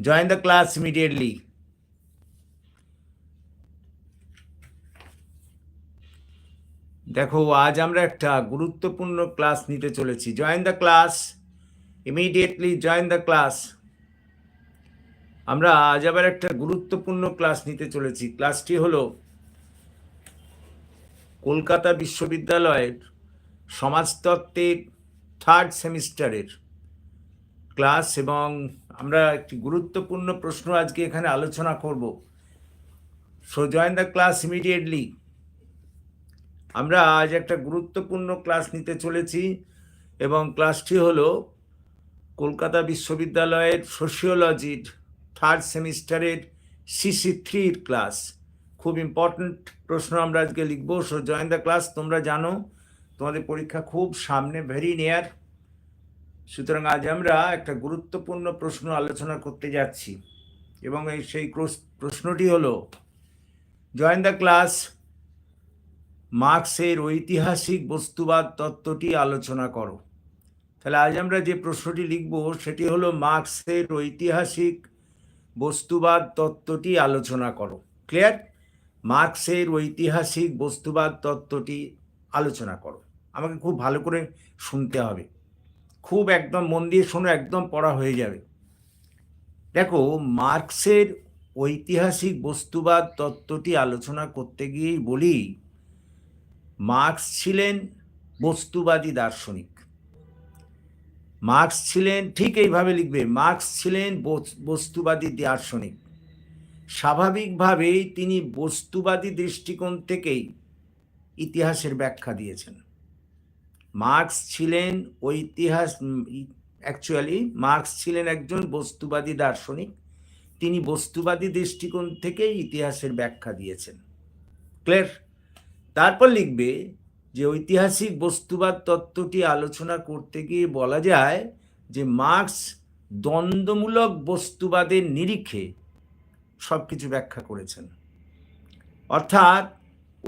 Join the class immediately. দেখো, আজ আমরা একটা গুরুত্বপূর্ণ ক্লাস নিতে চলেছি। Join the class immediately join the class আমরা আজ আবার একটা গুরুত্বপূর্ণ ক্লাস নিতে চলেছি। ক্লাসটি হলো কলকাতা বিশ্ববিদ্যালয়ের সমাজতত্ত্বের থার্ড সেমিস্টারের ক্লাস এবং আমরা একটি গুরুত্বপূর্ণ প্রশ্ন আজকে এখানে আলোচনা করব। So join the class immediately আমরা আজ একটা গুরুত্বপূর্ণ ক্লাস নিতে চলেছি এবং ক্লাসটি হলো কলকাতা বিশ্ববিদ্যালয়ের সোশিওলজির থার্ড সেমিস্টারের সিসি থ্রির ক্লাস খুব ইম্পর্ট্যান্ট প্রশ্ন আমরা আজকে লিখব। সো জয়েন দ্য ক্লাস তোমরা জানো, তোমাদের পরীক্ষা খুব সামনে ভেরি নিয়ার সুতরাং আজ আমরা একটা গুরুত্বপূর্ণ প্রশ্ন আলোচনা করতে যাচ্ছি এবং এই সেই প্রশ্নটি হলো জয়েন দ্য ক্লাস মার্ক্সের ঐতিহাসিক বস্তুবাদ তত্ত্বটি আলোচনা করো। তাহলে আজ আমরা যে প্রশ্নটি লিখব, সেটি হলো মার্কসের ঐতিহাসিক বস্তুবাদ তত্ত্বটি আলোচনা করো। ক্লিয়ার মার্ক্সের ঐতিহাসিক বস্তুবাদ তত্ত্বটি আলোচনা করো। আমাকে খুব ভালো করে শুনতে হবে। খুব একদম মন দিয়ে শোনো, একদম পড়া হয়ে যাবে। দেখো, মার্কসের ঐতিহাসিক বস্তুবাদ তত্ত্বটি আলোচনা করতে গিয়েই বলি, মার্কস ছিলেন বস্তুবাদী দার্শনিক। মার্কস ছিলেন, ঠিক এইভাবে লিখবে, মার্কস ছিলেন বস- বস্তুবাদী দার্শনিক। স্বাভাবিকভাবেই তিনি বস্তুবাদী দৃষ্টিকোণ থেকেই ইতিহাসের ব্যাখ্যা দিয়েছেন। মার্কস ছিলেন ঐতিহাস অ্যাকচুয়ালি মার্কস ছিলেন একজন বস্তুবাদী দার্শনিক। তিনি বস্তুবাদী দৃষ্টিকোণ থেকেই ইতিহাসের ব্যাখ্যা দিয়েছেন। ক্লিয়ার তারপর লিখবে যে ঐতিহাসিক বস্তুবাদ তত্ত্বটি আলোচনা করতে গিয়ে বলা যায় যে মার্কস দ্বন্দ্বমূলক বস্তুবাদের নিরিখে সব কিছু ব্যাখ্যা করেছেন। অর্থাৎ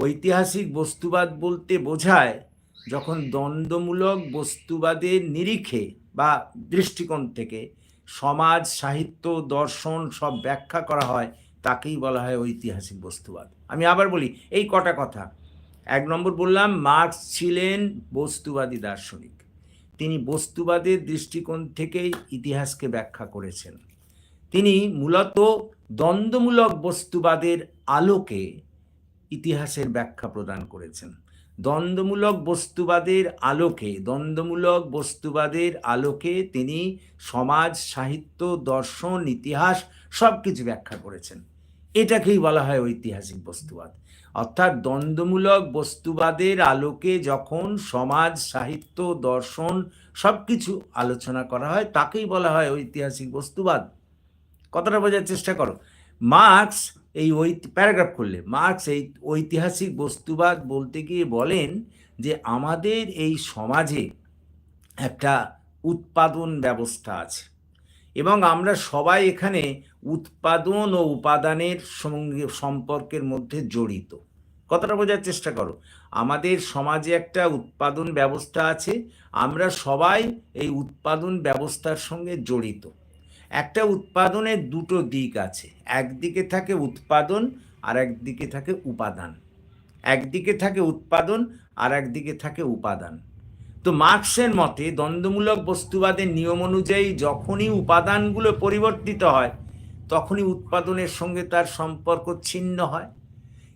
ঐতিহাসিক বস্তুবাদ বলতে বোঝায় যখন দ্বন্দ্বমূলক বস্তুবাদের নিরিখে বা দৃষ্টিকোণ থেকে সমাজ, সাহিত্য, দর্শন সব ব্যাখ্যা করা হয়, তাকেই বলা হয় ঐতিহাসিক বস্তুবাদ। আমি আবার বলি, এই কটা কথা। এক নম্বর বললাম, মার্কস ছিলেন বস্তুবাদী দার্শনিক। তিনি বস্তুবাদের দৃষ্টিকোণ থেকেই ইতিহাসকে ব্যাখ্যা করেছেন। তিনি মূলত দ্বন্দ্বমূলক বস্তুবাদের আলোকে ইতিহাসের ব্যাখ্যা প্রদান করেছেন। দ্বন্দ্বমূলক বস্তুবাদের আলোকে, দ্বন্দ্বমূলক বস্তুবাদের আলোকে তিনি সমাজ, সাহিত্য, দর্শন, ইতিহাস সব কিছু ব্যাখ্যা করেছেন। এটাকেই বলা হয় ঐতিহাসিক বস্তুবাদ। অর্থাৎ দ্বন্দ্বমূলক বস্তুবাদের আলোকে যখন সমাজ, সাহিত্য, দর্শন সব কিছু আলোচনা করা হয়, তাকেই বলা হয় ঐতিহাসিক বস্তুবাদ। কথাটা বোঝার চেষ্টা করো। মার্কস এই ওই প্যারাগ্রাফ করলে মার্কস এই ঐতিহাসিক বস্তুবাদ বলতে গিয়ে বলেন যে, আমাদের এই সমাজে একটা উৎপাদন ব্যবস্থা আছে এবং আমরা সবাই এখানে উৎপাদন ও উপাদানের সঙ্গে, সম্পর্কের মধ্যে জড়িত। কথাটা বোঝার চেষ্টা করো। আমাদের সমাজে একটা উৎপাদন ব্যবস্থা আছে, আমরা সবাই এই উৎপাদন ব্যবস্থার সঙ্গে জড়িত। একটা উৎপাদনের দুটো দিক আছে। একদিকে থাকে উৎপাদন আর একদিকে থাকে উপাদান। একদিকে থাকে উৎপাদন আর একদিকে থাকে উপাদান। তো মার্কসের মতে দ্বন্দ্বমূলক বস্তুবাদের নিয়ম অনুযায়ী যখনই উপাদানগুলো পরিবর্তিত হয়, তখনই উৎপাদনের সঙ্গে তার সম্পর্ক ছিন্ন হয়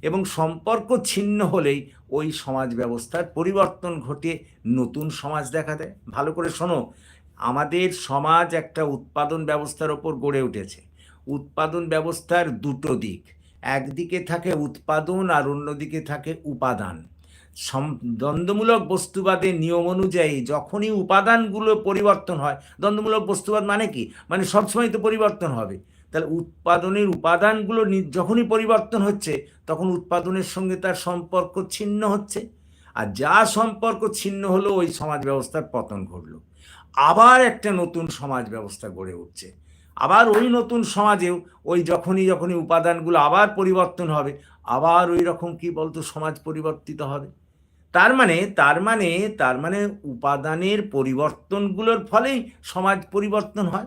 এবং সম্পর্ক ছিন্ন হলেই ওই সমাজ ব্যবস্থার পরিবর্তন ঘটে নতুন সমাজ দেখা দেয়। ভালো করে শোনো আমাদের সমাজ একটা উৎপাদন ব্যবস্থার ওপর গড়ে উঠেছে। উৎপাদন ব্যবস্থার দুটো দিক, একদিকে থাকে উৎপাদন আর অন্যদিকে থাকে উপাদান। দ্বন্দ্বমূলক বস্তুবাদের নিয়ম অনুযায়ী যখনই উপাদানগুলো পরিবর্তন হয়, দ্বন্দ্বমূলক বস্তুবাদ মানে কি? মানে সবসময় তো পরিবর্তন হবে। তাহলে উৎপাদনের উপাদানগুলো যখনই পরিবর্তন হচ্ছে, তখন উৎপাদনের সঙ্গে তার সম্পর্ক ছিন্ন হচ্ছে। আর যা সম্পর্ক ছিন্ন হলো, ওই সমাজ ব্যবস্থার পতন ঘটলো। আবার একটা নতুন সমাজ ব্যবস্থা গড়ে উঠছে। আবার ওই নতুন সমাজেও ওই যখনই যখনই উপাদানগুলো আবার পরিবর্তন হবে, আবার ওই রকম কি বলতো সমাজ পরিবর্তিত হবে। তার মানে তার মানে তার মানে উপাদানের পরিবর্তনগুলোর ফলেই সমাজ পরিবর্তন হয়।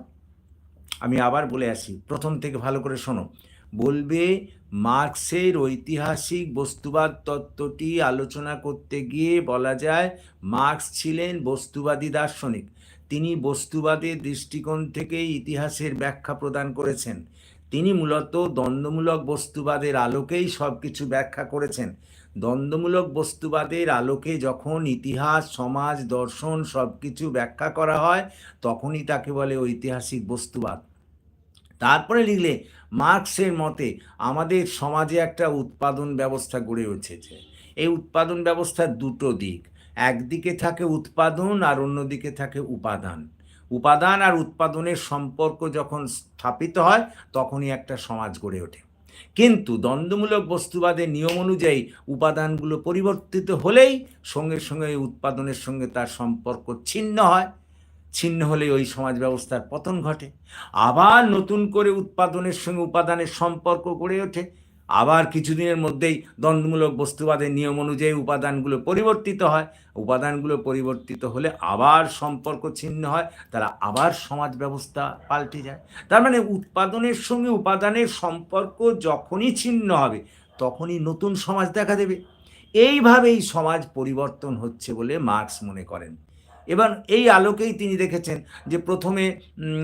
আমি আবার বলে আসি, প্রথম থেকে ভালো করে শোনো। বলবে, মার্কসের ঐতিহাসিক বস্তুবাদ তত্ত্বটি আলোচনা করতে গিয়ে বলা যায়, মার্কস ছিলেন বস্তুবাদী দার্শনিক। তিনি বস্তুবাদের দৃষ্টিকোণ থেকে ইতিহাসের ব্যাখ্যা প্রদান করেছেন। তিনি মূলত দ্বন্দ্বমূলক বস্তুবাদের আলোকেই সব কিছু ব্যাখ্যা করেছেন। দ্বন্দ্বমূলক বস্তুবাদের আলোকে যখন ইতিহাস, সমাজ, দর্শন সব কিছু ব্যাখ্যা করা হয়, তখনই তাকে বলে ঐতিহাসিক বস্তুবাদ। তারপরে লিখলে, মার্কসের মতে, আমাদের সমাজে একটা উৎপাদন ব্যবস্থা গড়ে উঠেছে। এই উৎপাদন ব্যবস্থার দুটো দিক। একদিকে থাকে উৎপাদন আর অন্যদিকে থাকে উপাদান। উপাদান আর উৎপাদনের সম্পর্ক যখন স্থাপিত হয়, তখনই একটা সমাজ গড়ে ওঠে। কিন্তু দ্বন্দ্বমূলক বস্তুবাদের নিয়ম অনুযায়ী উপাদানগুলো পরিবর্তিত হলেই সঙ্গে সঙ্গে উৎপাদনের সঙ্গে তার সম্পর্ক ছিন্ন হয়। ছিন্ন হলে ওই সমাজ ব্যবস্থার পতন ঘটে। আবার নতুন করে উৎপাদনের সঙ্গে উপাদানের সম্পর্ক গড়ে ওঠে। আবার কিছুদিনের মধ্যেই দ্বন্দ্বমূলক বস্তুবাদের নিয়ম অনুযায়ী উপাদানগুলো পরিবর্তিত হয়। উপাদানগুলো পরিবর্তিত হলে আবার সম্পর্ক ছিন্ন হয়, তারা আবার সমাজ ব্যবস্থা পাল্টে যায়। তার মানে উৎপাদনের সঙ্গে উপাদানের সম্পর্ক যখনই ছিন্ন হবে, তখনই নতুন সমাজ দেখা দেবে। এইভাবেই সমাজ পরিবর্তন হচ্ছে বলে মার্কস মনে করেন। এবার এই আলোকেই তিনি দেখেছেন যে প্রথমে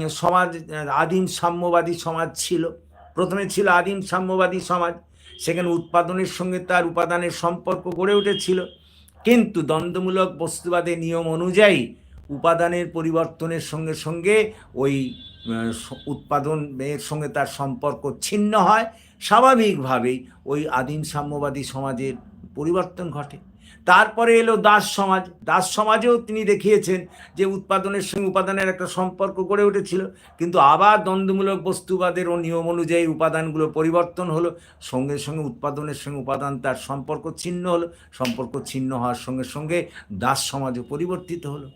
সমাজ, আদিম সাম্যবাদী সমাজ ছিল। প্রথমে ছিল আদিম সাম্যবাদী সমাজ, সেখানে উৎপাদনের সঙ্গে তার উপাদানের সম্পর্ক গড়ে উঠেছিল। কিন্তু দ্বন্দ্বমূলক বস্তুবাদের নিয়ম অনুযায়ী উপাদানের পরিবর্তনের সঙ্গে সঙ্গে ওই উৎপাদনের সঙ্গে তার সম্পর্ক ছিন্ন হয়। স্বাভাবিকভাবেই ওই আদিম সাম্যবাদী সমাজের পরিবর্তন ঘটে। তারপরে এলো দাস সমাজ। দাস সমাজেও তিনি দেখিয়েছেন যে উৎপাদনের সঙ্গে উপাদানের একটা সম্পর্ক গড়ে উঠেছিল। কিন্তু আবার দ্বন্দ্বমূলক বস্তুবাদের ও নিয়ম অনুযায়ী উপাদানগুলো পরিবর্তন হলো। সঙ্গে সঙ্গে উৎপাদনের সঙ্গে উপাদান তার সম্পর্ক ছিন্ন হলো। সম্পর্ক ছিন্ন হওয়ার সঙ্গে সঙ্গে দাস সমাজও পরিবর্তিত হলো।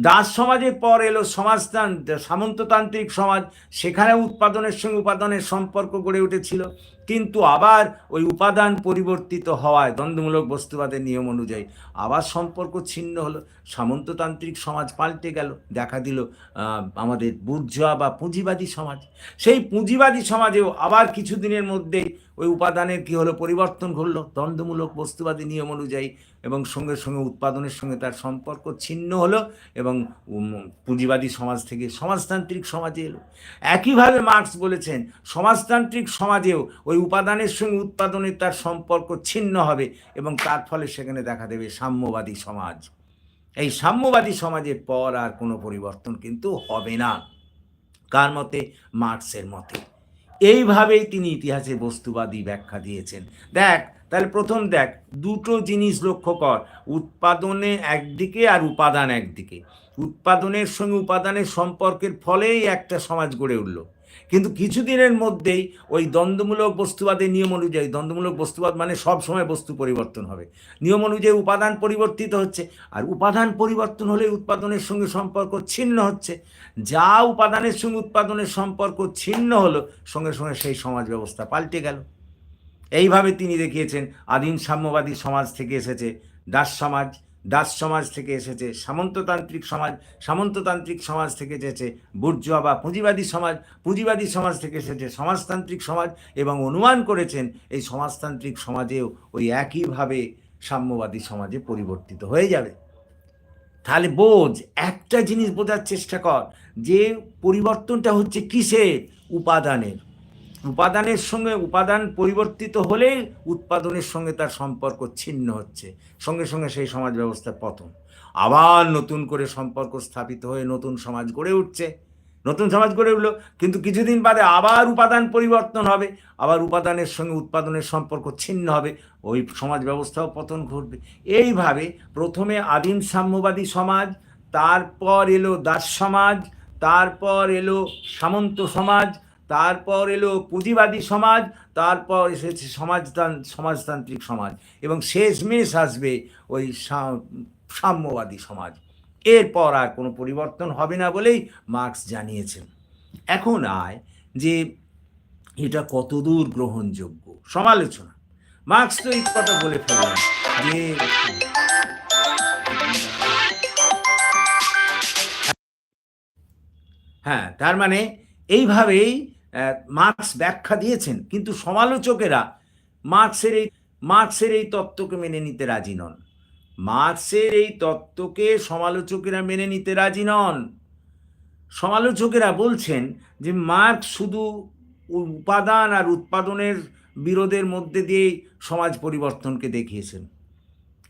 দাস সমাজের পর এলো সমাজতান সামন্ততান্ত্রিক সমাজ। সেখানে উৎপাদনের সঙ্গে উপাদানের সম্পর্ক গড়ে উঠেছিল। কিন্তু আবার ওই উপাদান পরিবর্তিত হওয়ায় দ্বন্দ্বমূলক বস্তুবাদের নিয়ম অনুযায়ী আবার সম্পর্ক ছিন্ন হলো। সামন্ততান্ত্রিক সমাজ পাল্টে গেল, দেখা দিল আমাদের বুর্জোয়া বা পুঁজিবাদী সমাজ। সেই পুঁজিবাদী সমাজেও আবার কিছুদিনের মধ্যেই ওই উপাদানের কী হলো? পরিবর্তন ঘটলো। দ্বন্দ্বমূলক বস্তুবাদী নিয়ম অনুযায়ী এবং সঙ্গে সঙ্গে উৎপাদনের সঙ্গে তার সম্পর্ক ছিন্ন হলো এবং পুঁজিবাদী সমাজ থেকে সমাজতান্ত্রিক সমাজে এলো। একইভাবে মার্কস বলেছেন, সমাজতান্ত্রিক সমাজেও ওই উপাদানের সঙ্গে উৎপাদনের তার সম্পর্ক ছিন্ন হবে এবং তার ফলে সেখানে দেখা দেবে সাম্যবাদী সমাজ। এই সাম্যবাদী সমাজের পর আর কোনো পরিবর্তন কিন্তু হবে না। কার মতে? মার্কসের মতে। এইভাবেই তিনি ইতিহাসে বস্তুবাদী ব্যাখ্যা দিয়েছেন। দেখ, তাহলে প্রথম দেখ, দুটো জিনিস লক্ষ্য কর, উৎপাদনে একদিকে আর উপাদান একদিকে। উৎপাদনের সঙ্গে উপাদানের সম্পর্কের ফলেই একটা সমাজ গড়ে উঠল। কিন্তু কিছুদিনের মধ্যেই ওই দ্বন্দ্বমূলক বস্তুবাদের নিয়ম অনুযায়ী, দ্বন্দ্বমূলক বস্তুবাদ মানে সব সময় বস্তু পরিবর্তন হবে। নিয়ম অনুযায়ী উপাদান পরিবর্তিত হচ্ছে, আর উপাদান পরিবর্তন হলে উৎপাদনের সঙ্গে সম্পর্ক ছিন্ন হচ্ছে। যা উপাদানের সঙ্গে উৎপাদনের সম্পর্ক ছিন্ন হলো, সঙ্গে সঙ্গে সেই সমাজ ব্যবস্থা পাল্টে গেল। এইভাবে তিনি দেখিয়েছেন, আদিম সাম্যবাদী সমাজ থেকে এসেছে দাস সমাজ। দাস সমাজ থেকে এসেছে, সামন্ততান্ত্রিক সমাজ সামন্ততান্ত্রিক সমাজ থেকে এসেছে, বুর্জোয়া বা পুঁজিবাদী সমাজ পুঁজিবাদী সমাজ থেকে এসেছে, সমাজতান্ত্রিক সমাজ এবং অনুমান করেছেন এই সমাজতান্ত্রিক সমাজেও ওই একইভাবে সাম্যবাদী সমাজে পরিবর্তিত হয়ে যাবে। তাহলে বোঝ, একটা জিনিস বোঝার চেষ্টা কর, যে পরিবর্তনটা হচ্ছে কিসের? উপাদানের। উপাদানের সঙ্গে উপাদান পরিবর্তিত হলেই উৎপাদনের সঙ্গে তার সম্পর্ক ছিন্ন হচ্ছে। সঙ্গে সঙ্গে সেই সমাজ ব্যবস্থার পতন। আবার নতুন করে সম্পর্ক স্থাপিত হয়ে নতুন সমাজ গড়ে উঠছে। নতুন সমাজ গড়ে উঠল, কিন্তু কিছুদিন বাদে আবার উপাদান পরিবর্তন হবে, আবার উপাদানের সঙ্গে উৎপাদনের সম্পর্ক ছিন্ন হবে, ওই সমাজ ব্যবস্থাও পতন ঘটবে। এইভাবে প্রথমে আদিম সাম্যবাদী সমাজ, তারপর এলো দাস সমাজ, তারপর এলো সামন্ত সমাজ তারপর এলো পুঁজিবাদী সমাজ, তারপর এসেছে সমাজতান সমাজতান্ত্রিক সমাজ এবং শেষমেশ আসবে ওই সাম্যবাদী সমাজ। এরপর আর কোনো পরিবর্তন হবে না বলেই মার্কস জানিয়েছেন। এখন আয় যে এটা কতদূর গ্রহণযোগ্য? সমালোচনা। মার্কস তো এই কথা বলে ফেললেন যে হ্যাঁ তার মানে এইভাবেই মার্কস ব্যাখ্যা দিয়েছেন, কিন্তু সমালোচকেরা মার্কসের এই মার্কসের এই তত্ত্বকে মেনে নিতে রাজি নন। মার্কসের এই তত্ত্বকে সমালোচকেরা মেনে নিতে রাজি নন। সমালোচকেরা বলছেন যে মার্কস শুধু উপাদান আর উৎপাদনের বিরোধের মধ্যে দিয়েই সমাজ পরিবর্তনকে দেখিয়েছেন।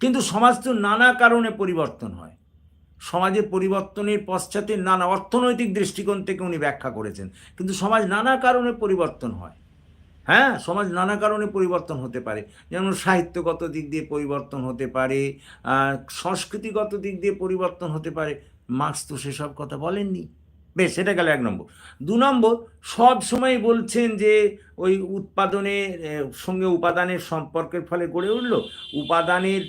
কিন্তু সমাজ তো নানা কারণে পরিবর্তন হয়। সমাজের পরিবর্তনের পশ্চাতে নানা অর্থনৈতিক দৃষ্টিকোণ থেকে উনি ব্যাখ্যা করেছেন। কিন্তু সমাজ নানা কারণে পরিবর্তন হয়। হ্যাঁ সমাজ নানা কারণে পরিবর্তন হতে পারে। যেমন সাহিত্যগত দিক দিয়ে পরিবর্তন হতে পারে সংস্কৃতিগত দিক দিয়ে পরিবর্তন হতে পারে। মার্ক্স তো সেসব কথা বলেননি। বেশ, সেটা গেল এক নম্বর। দু নম্বর, সব সময় বলছেন যে ওই উৎপাদনের সঙ্গে উপাদানের সম্পর্কের ফলে গড়ে উঠল। উপাদানের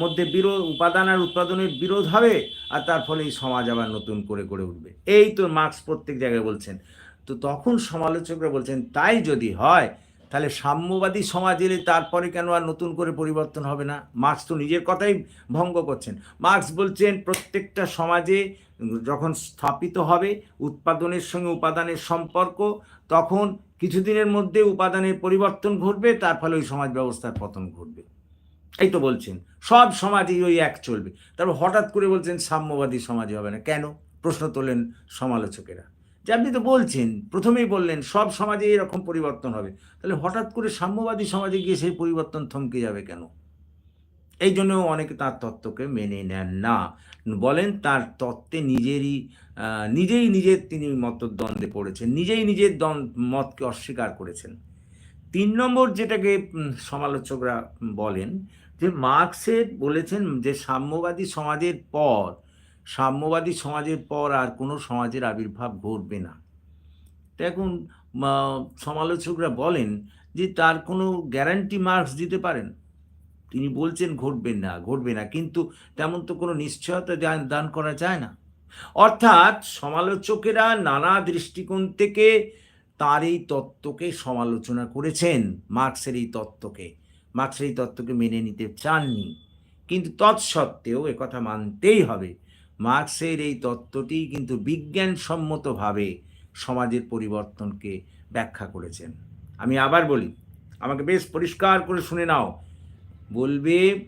মধ্যে বিরোধ উপাদান আর উৎপাদনের বিরোধ হবে আর তার ফলে এই সমাজ আবার নতুন করে গড়ে উঠবে। এই তো মার্কস প্রত্যেক জায়গায় বলছেন। তো তখন সমালোচকরা বলছেন, তাই যদি হয়, তাহলে সাম্যবাদী সমাজ এলে তারপরে কেন আর নতুন করে পরিবর্তন হবে না? মার্কস তো নিজের কথাই ভঙ্গ করছেন। মার্কস বলছেন, প্রত্যেকটা সমাজে যখন স্থাপিত হবে উৎপাদনের সঙ্গে উপাদানের সম্পর্ক, তখন কিছুদিনের মধ্যে উপাদানের পরিবর্তন ঘটবে, তার ফলে ওই সমাজ ব্যবস্থার পতন ঘটবে। এই তো বলছেন, সব সমাজই ওই এক চলবে। তারপর হঠাৎ করে বলছেন, সাম্যবাদী সমাজে হবে না। কেন? প্রশ্ন তোলেন সমালোচকেরা। যে আপনি তো বলছেন, প্রথমেই বললেন, সব সমাজে এরকম পরিবর্তন হবে। তাহলে হঠাৎ করে সাম্যবাদী সমাজে গিয়ে সেই পরিবর্তন থমকে যাবে কেন? এই জন্য অনেকে তার তত্ত্বকে মেনে নেন না। বলেন তার তত্ত্বে নিজেরই নিজেই নিজের তিনি মতদ্বন্দ্বে পড়েছেন, নিজেই নিজের মতকে অস্বীকার করেছেন। তিন নম্বর যেটাকে সমালোচকরা বলেন যে মার্কসের বলেছেন যে সাম্যবাদী সমাজের পর, সাম্যবাদী সমাজের পর আর কোনো সমাজের আবির্ভাব ঘটবে না। তো এখন সমালোচকরা বলেন যে তার কোনো গ্যারান্টি মার্কস দিতে পারেন। তিনি বলছেন ঘটবে না ঘটবে না। কিন্তু তেমন তো কোনো নিশ্চয়তা দান- করা যায় না। অর্থাৎ সমালোচকেরা নানা দৃষ্টিকোণ থেকে তার এই তত্ত্বকে সমালোচনা করেছেন, মার্কসের এই তত্ত্বকে। মার্ক্সের এই তত্ত্বকে মেনে নিতে চাননি। কিন্তু তৎসত্ত্বেও একথা মানতেই হবে। মার্ক্সের এই তত্ত্বটি কিন্তু বিজ্ঞানসম্মতভাবে সমাজের পরিবর্তনকে ব্যাখ্যা করেছেন। আমি আবার বলি, আমাকে বেশ পরিষ্কার করে শুনে নাও। বলবে,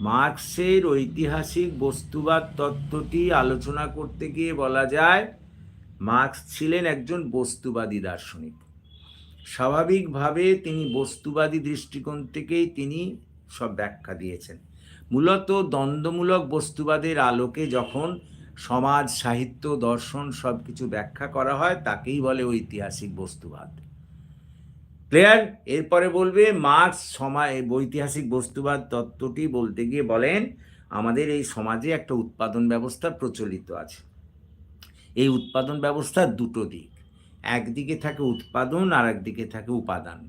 মার্কসের ঐতিহাসিক বস্তুবাদ তত্ত্বটি আলোচনা করতে গিয়ে বলা যায়, মার্কস ছিলেন একজন বস্তুবাদী দার্শনিক। স্বাভাবিকভাবে তিনি বস্তুবাদী দৃষ্টিকোণ থেকেই তিনি সব ব্যাখ্যা দিয়েছেন। মূলত দ্বন্দ্বমূলক বস্তুবাদের আলোকে যখন সমাজ, সাহিত্য, দর্শন সব কিছু ব্যাখ্যা করা হয়, তাকেই বলে ঐতিহাসিক বস্তুবাদ। ক্লিয়ার এরপরে বলবে মার্কস সময় ঐতিহাসিক বস্তুবাদ তত্ত্বটি বলতে গিয়ে বলেন, আমাদের এই সমাজে একটা উৎপাদন ব্যবস্থা প্রচলিত আছে। এই উৎপাদন ব্যবস্থার দুটো দিক। একদিকে থাকে উৎপাদন আর একদিকে থাকে উপাদান।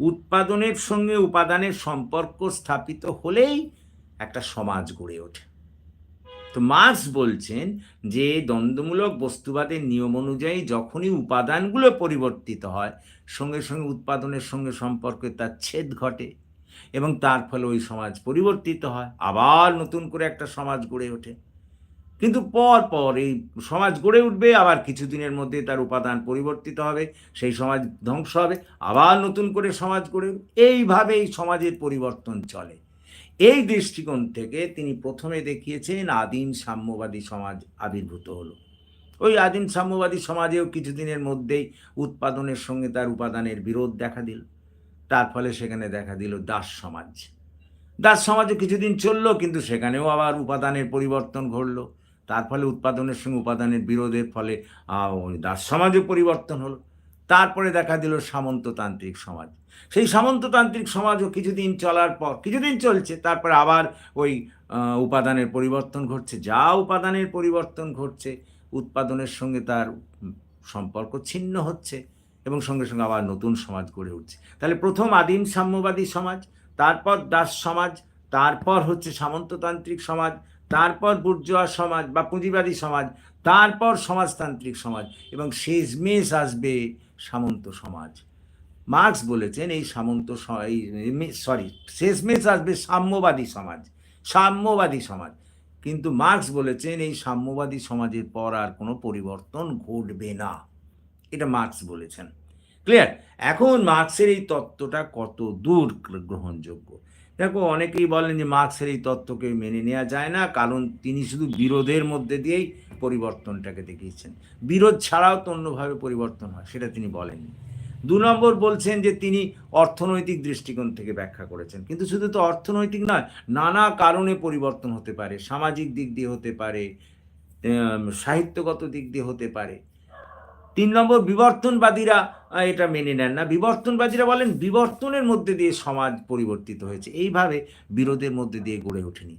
উৎপাদনের সঙ্গে উপাদানের সম্পর্ক স্থাপিত হলেই একটা সমাজ গড়ে ওঠে। তো মার্কস বলছেন যে, দ্বন্দ্বমূলক বস্তুবাদের নিয়ম অনুযায়ী যখনই উপাদানগুলো পরিবর্তিত হয় সঙ্গে সঙ্গে উৎপাদনের সঙ্গে সম্পর্কে তার ছেদ ঘটে এবং তার ফলে ওই সমাজ পরিবর্তিত হয়, আবার নতুন করে একটা সমাজ গড়ে ওঠে। কিন্তু পর পর এই সমাজ গড়ে উঠবে, আবার কিছুদিনের মধ্যে তার উপাদান পরিবর্তিত হবে, সেই সমাজ ধ্বংস হবে, আবার নতুন করে সমাজ গড়ে উঠবে। এইভাবে এই সমাজের পরিবর্তন চলে। এই দৃষ্টিকোণ থেকে তিনি প্রথমে দেখিয়েছেন আদিম সাম্যবাদী সমাজ আবির্ভূত হলো। ওই আদিম সাম্যবাদী সমাজেও কিছুদিনের মধ্যেই উৎপাদনের সঙ্গে তার উপাদানের বিরোধ দেখা দিল। তার ফলে সেখানে দেখা দিল দাস সমাজ। দাস সমাজে কিছুদিন চলল, কিন্তু সেখানেও আবার উপাদানের পরিবর্তন ঘটলো। তার ফলে উৎপাদনের সঙ্গে উপাদানের বিরোধের ফলে দাস সমাজে পরিবর্তন হলো। তারপরে দেখা দিল সামন্ততান্ত্রিক সমাজ। সেই সামন্ততান্ত্রিক সমাজও কিছুদিন চলার পর, কিছুদিন চলছে, তারপরে আবার ওই উপাদানের পরিবর্তন ঘটছে। যা উপাদানের পরিবর্তন ঘটছে উৎপাদনের সঙ্গে তার সম্পর্ক ছিন্ন হচ্ছে এবং সঙ্গে সঙ্গে আবার নতুন সমাজ গড়ে উঠছে। তাহলে প্রথম আদিম সাম্যবাদী সমাজ, তারপর দাস সমাজ, তারপর হচ্ছে সামন্ততান্ত্রিক সমাজ, তারপর বুর্জোয়া সমাজ বা পুঁজিবাদী সমাজ, তারপর সমাজতান্ত্রিক সমাজ এবং শেষমেশ আসবে সামন্ত সমাজ। মার্কস বলেছেন এই সামন্ত এই সরি, শেষমেশ আসবে সাম্যবাদী সমাজ সাম্যবাদী সমাজ। কিন্তু মার্কস বলেছেন, এই সাম্যবাদী সমাজের পর আর কোনো পরিবর্তন ঘটবে না। এটা মার্কস বলেছেন। ক্লিয়ার? এখন মার্কসের এই তত্ত্বটা কত দূর গ্রহণযোগ্য? দেখো, অনেকেই বলেন যে মার্কসের এই তত্ত্বকে মেনে নেওয়া যায় না, কারণ তিনি শুধু বিরোধের মধ্যে দিয়েই পরিবর্তনটাকে দেখিয়েছেন। বিরোধ ছাড়াও তো অন্যভাবে পরিবর্তন হয়, সেটা তিনি বলেননি। দু নম্বর বলছেন যে তিনি অর্থনৈতিক দৃষ্টিকোণ থেকে ব্যাখ্যা করেছেন। কিন্তু শুধু তো অর্থনৈতিক নয়, নানা কারণে পরিবর্তন হতে পারে, সামাজিক দিক দিয়ে হতে পারে সাহিত্যগত দিক দিয়ে হতে পারে। তিন নম্বর, বিবর্তনবাদীরা এটা মেনে নেন না। বিবর্তনবাদীরা বলেন, বিবর্তনের মধ্যে দিয়ে সমাজ পরিবর্তিত হয়েছে। এইভাবে বিরোধের মধ্যে দিয়ে গড়ে ওঠেনি।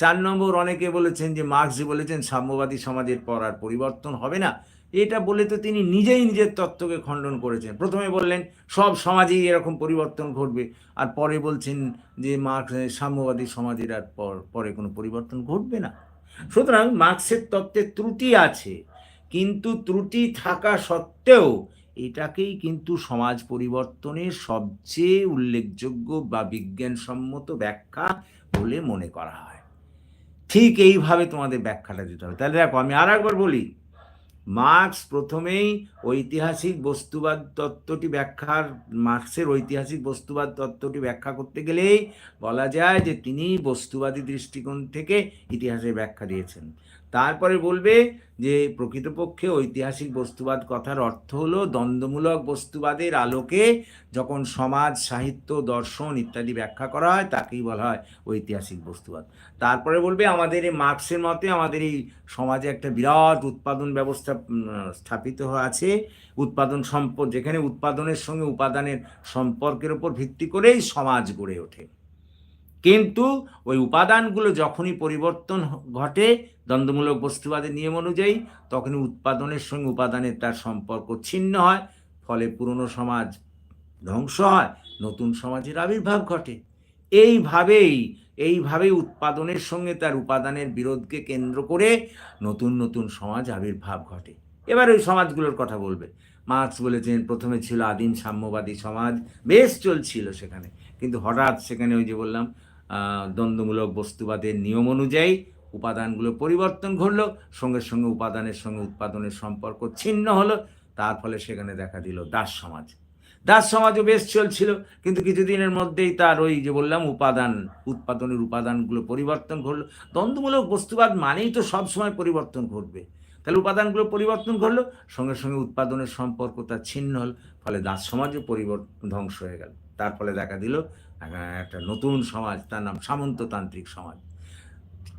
চার নম্বর, অনেকে বলেছেন যে মার্ক্সই বলেছেন, সাম্যবাদী সমাজের পর আর পরিবর্তন হবে না। এটা বলে তো তিনি নিজেই নিজের তত্ত্বকে খণ্ডন করেছেন। প্রথমে বললেন, সব সমাজেই এরকম পরিবর্তন ঘটবে। আর পরে বলছেন যে মার্ক্স, সাম্যবাদী সমাজের আর পর, পরে কোনো পরিবর্তন ঘটবে না। সুতরাং মার্ক্সের তত্ত্বে ত্রুটি আছে, কিন্তু ত্রুটি থাকা সত্ত্বেও এটাকেই কিন্তু সমাজ পরিবর্তনের সবচেয়ে উল্লেখযোগ্য বা বিজ্ঞানসম্মত ব্যাখ্যা বলে মনে করা হয়। ঠিক এইভাবে তোমাদের ব্যাখ্যাটা দিতে হবে। তাহলে দেখো, আমি আর একবার বলি মার্ক্স প্রথমেই ঐতিহাসিক বস্তুবাদ তত্ত্বটি ব্যাখ্যার মার্কসের ঐতিহাসিক বস্তুবাদ তত্ত্বটি ব্যাখ্যা করতে গেলেই বলা যায় যে তিনি বস্তুবাদী দৃষ্টিকোণ থেকে ইতিহাসের ব্যাখ্যা দিয়েছেন। তারপরে বলবে যে প্রকৃতপক্ষে ঐতিহাসিক বস্তুবাদ কথার অর্থ হলো দ্বন্দ্বমূলক বস্তুবাদের আলোকে যখন সমাজ, সাহিত্য, দর্শন ইত্যাদি ব্যাখ্যা করা হয়, তাকেই বলা হয় ঐতিহাসিক বস্তুবাদ। তারপরে বলবে আমাদের এই মার্ক্সের মতে আমাদের এই সমাজে একটা বিরাট উৎপাদন ব্যবস্থা স্থাপিত আছে। উৎপাদন সম্পদ যেখানে উৎপাদনের সঙ্গে উপাদানের সম্পর্কের উপর ভিত্তি করেই সমাজ গড়ে ওঠে। কিন্তু ওই উপাদানগুলো যখনই পরিবর্তন ঘটে দ্বন্দ্বমূলক বস্তুবাদের নিয়ম অনুযায়ী, তখনই উৎপাদনের সঙ্গে উপাদানের তার সম্পর্ক ছিন্ন হয়, ফলে পুরনো সমাজ ধ্বংস হয়, নতুন সমাজের আবির্ভাব ঘটে। এইভাবেই এইভাবেই উৎপাদনের সঙ্গে তার উপাদানের বিরোধকে কেন্দ্র করে নতুন নতুন সমাজ আবির্ভাব ঘটে। এবার ওই সমাজগুলোর কথা বলবে। মার্ক্স বলেছেন, প্রথমে ছিল আদিম সাম্যবাদী সমাজ, বেশ চলছিল সেখানে। কিন্তু হঠাৎ সেখানে ওই যে বললাম দ্বন্দ্বমূলক বস্তুবাদের নিয়ম অনুযায়ী উপাদানগুলো পরিবর্তন ঘটলো, সঙ্গে সঙ্গে উপাদানের সঙ্গে উৎপাদনের সম্পর্ক ছিন্ন হলো, তার ফলে সেখানে দেখা দিল দাস সমাজ। দাস সমাজও বেশ চলছিল, কিন্তু কিছুদিনের মধ্যেই তার ওই যে বললাম উপাদান, উৎপাদনের উপাদানগুলো পরিবর্তন ঘটলো। দ্বন্দ্বমূলক বস্তুবাদ মানেই তো সবসময় পরিবর্তন ঘটবে। তাহলে উপাদানগুলো পরিবর্তন ঘটলো, সঙ্গে সঙ্গে উৎপাদনের সম্পর্ক তার ছিন্ন হল, ফলে দাস সমাজও পরিবর্তন, ধ্বংস হয়ে গেল। তার ফলে দেখা দিল একটা নতুন সমাজ, তার নাম সামন্ততান্ত্রিক সমাজ।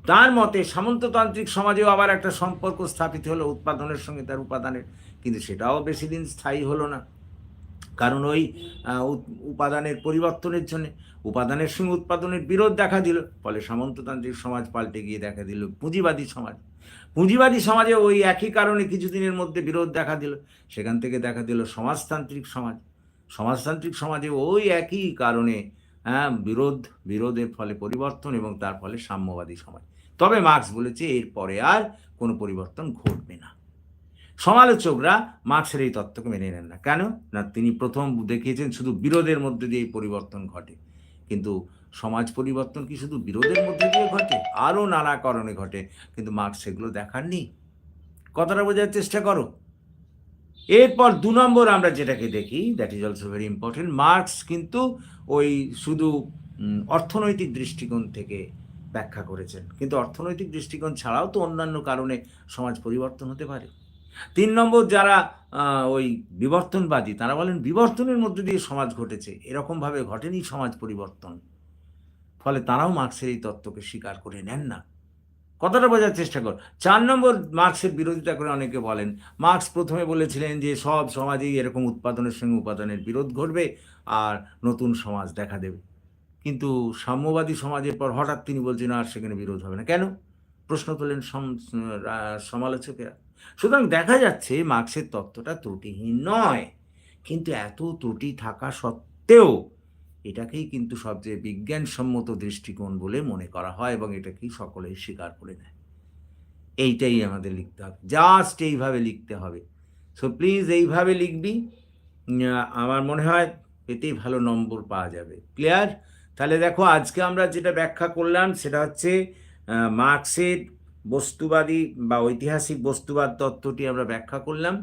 তার মতে সামন্ততান্ত্রিক সমাজেও আবার একটা সম্পর্ক স্থাপিত হলো উৎপাদনের সঙ্গে তার উপাদানের, কিন্তু সেটাও বেশি দিন স্থায়ী হলো না। কারণ ওই উপাদানের পরিবর্তনের জন্য, উপাদানের সঙ্গে উৎপাদনের বিরোধ দেখা দিল, ফলে সামন্ততান্ত্রিক সমাজ পাল্টে গিয়ে দেখা দিল পুঁজিবাদী সমাজ। পুঁজিবাদী সমাজে ওই একই কারণে কিছুদিনের মধ্যে বিরোধ দেখা দিল, সেখান থেকে দেখা দিল সমাজতান্ত্রিক সমাজ। সমাজতান্ত্রিক সমাজে ওই একই কারণে হ্যাঁ বিরোধ, বিরোধের ফলে পরিবর্তন এবং তার ফলে সাম্যবাদী সমাজ তবে মার্ক্স বলেছে, এরপরে আর কোনো পরিবর্তন ঘটবে না। সমালোচকরা মার্ক্সের এই তত্ত্বকে মেনে নেন না। কেন? না, তিনি প্রথম দেখিয়েছেন শুধু বিরোধের মধ্যে দিয়ে পরিবর্তন ঘটে। কিন্তু সমাজ পরিবর্তন কি শুধু বিরোধের মধ্যে দিয়ে ঘটে? আরও নানা কারণে ঘটে। কিন্তু মার্ক্স সেগুলো দেখার দেখাননি। কথাটা বোঝার চেষ্টা করো। এরপর দু নম্বর আমরা যেটাকে দেখি that is also very important marks কিন্তু ওই শুধু অর্থনৈতিক দৃষ্টিকোণ থেকে ব্যাখ্যা করেছেন। কিন্তু অর্থনৈতিক দৃষ্টিকোণ ছাড়াও তো অন্যান্য কারণে সমাজ পরিবর্তন হতে পারে। তিন নম্বর যারা ওই বিবর্তনবাদী, তারা বলেন বিবর্তনের মধ্যে দিয়ে সমাজ ঘটেছে, এরকমভাবে ঘটেনি সমাজ পরিবর্তন। ফলে তারাও মার্ক্সের এই তত্ত্বকে স্বীকার করে নেন না। কথাটা বোঝার চেষ্টা কর। চার নম্বর মার্ক্সের বিরোধিতা করে অনেকে বলেন, মার্ক্স প্রথমে বলেছিলেন যে সব সমাজেই এরকম উৎপাদনের সঙ্গে উপাদানের বিরোধ ঘটবে আর নতুন সমাজ দেখা দেবে। কিন্তু সাম্যবাদী সমাজের পর হঠাৎ তিনি বলছেন, আর সেখানে বিরোধ হবে না। কেন? প্রশ্ন তোলেন সম- সমালোচকেরা। সুতরাং দেখা যাচ্ছে মার্ক্সের তত্ত্বটা ত্রুটিহীন নয়, কিন্তু এত ত্রুটি থাকা সত্ত্বেও এটাকেই কিন্তু সবচেয়ে বিজ্ঞানসম্মত দৃষ্টিকোণ বলে মনে করা হয় এবং এটাকেই সকলেই স্বীকার করে নেয়। এইটাই আমাদের লিখতে হবে। জাস্ট এইভাবে লিখতে হবে। সো প্লিজ এইভাবে লিখবি। আমার মনে হয় এতেই ভালো নম্বর পাওয়া যাবে। ক্লিয়ার তাহলে দেখো, আজকে আমরা যেটা ব্যাখ্যা করলাম সেটা হচ্ছে মার্ক্সের বস্তুবাদী বা ঐতিহাসিক বস্তুবাদ তত্ত্বটি আমরা ব্যাখ্যা করলাম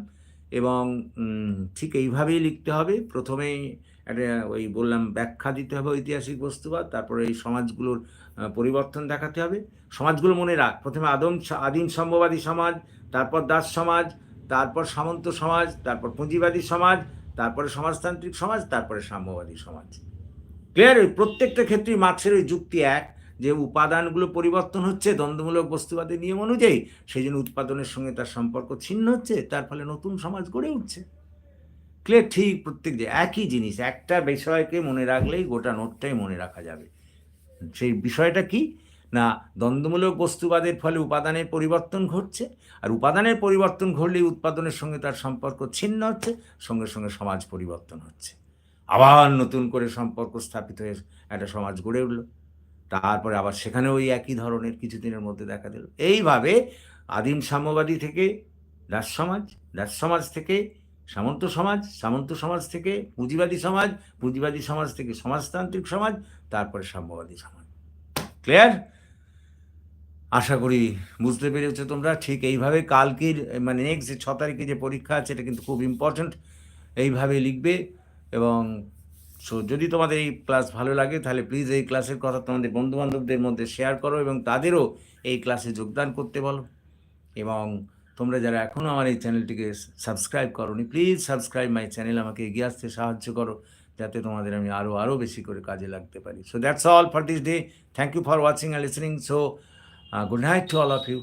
এবং ঠিক এইভাবেই লিখতে হবে। প্রথমেই একটা, ওই বললাম, ব্যাখ্যা দিতে হবে ঐতিহাসিক বস্তুবাদ তারপরে এই সমাজগুলোর পরিবর্তন দেখাতে হবে। সমাজগুলো মনে রাখ। প্রথমে আদম, আদিম সাম্যবাদী সমাজ, তারপর দাস সমাজ, তারপর সামন্ত সমাজ, তারপর পুঁজিবাদী সমাজ, তারপরে সমাজতান্ত্রিক সমাজ, তারপরে সাম্যবাদী সমাজ। ক্লিয়ার ওই প্রত্যেকটা ক্ষেত্রেই মার্ক্সের ওই যুক্তি এক, যে উপাদানগুলো পরিবর্তন হচ্ছে, দ্বন্দ্বমূলক বস্তুবাদের নিয়ম অনুযায়ী, সেই জন্য উৎপাদনের সঙ্গে তার সম্পর্ক ছিন্ন হচ্ছে, তার ফলে নতুন সমাজ গড়ে উঠছে। ক্লিয়ার ঠিক, প্রত্যেক যে একই জিনিস, একটা বিষয়কে মনে রাখলেই গোটা নোটটাই মনে রাখা যাবে। সেই বিষয়টা কি? না, দ্বন্দ্বমূলক বস্তুবাদের ফলে উপাদানের পরিবর্তন ঘটছে, আর উপাদানের পরিবর্তন ঘটলেই উৎপাদনের সঙ্গে তার সম্পর্ক ছিন্ন হচ্ছে, সঙ্গে সঙ্গে সমাজ পরিবর্তন হচ্ছে। আবার নতুন করে সম্পর্ক স্থাপিত হয়ে একটা সমাজ গড়ে উঠল। তারপরে আবার সেখানে ওই একই ধরনের কিছুদিনের মধ্যে দেখা দিল। এইভাবে আদিম সাম্যবাদী থেকে দাস সমাজ দাস সমাজ থেকে সামন্ত সমাজ সামন্ত সমাজ থেকে পুঁজিবাদী সমাজ পুঁজিবাদী সমাজ থেকে সমাজতান্ত্রিক সমাজ, তারপরে সাম্যবাদী সমাজ। ক্লিয়ার আশা করি বুঝতে পেরেছ তোমরা। ঠিক এইভাবে কালকের মানে নেক্সট ছ তারিখে যে পরীক্ষা আছে, এটা কিন্তু খুব ইম্পর্ট্যান্ট এইভাবে লিখবে এবং সো যদি তোমাদের এই ক্লাস ভালো লাগে, তাহলে প্লিজ এই ক্লাসের কথা তোমাদের বন্ধুবান্ধবদের মধ্যে শেয়ার করো এবং তাদেরও এই ক্লাসে যোগদান করতে বলো। এবং তোমরা যারা এখনও আমার এই চ্যানেলটিকে সাবস্ক্রাইব করোনি প্লিজ সাবস্ক্রাইব মাই চ্যানেল আমাকে এগিয়ে আসতে সাহায্য করো, যাতে তোমাদের আমি আরও আরও বেশি করে কাজে লাগতে পারি। So that's all for this day thank you for watching and listening so good night to all of you